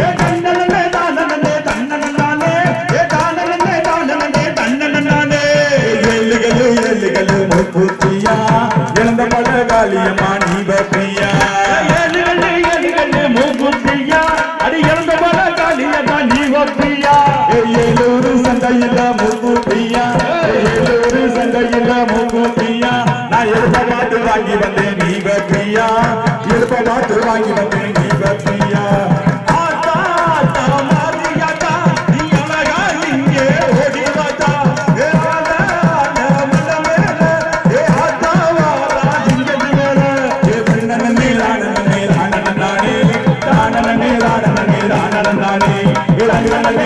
ஏ தன்னனே தானனே தன்னனே ஏ தானனே தானனே தன்னனே இழந்த பட காளியம்மா நீ பப்பியா நான் எழுப்ப மாட்டு வாங்கி வந்தேன் நீ வெப்பியா எழுப்ப மாட்டு வாங்கி வந்தேன் நீ வெப்பியா Thank you.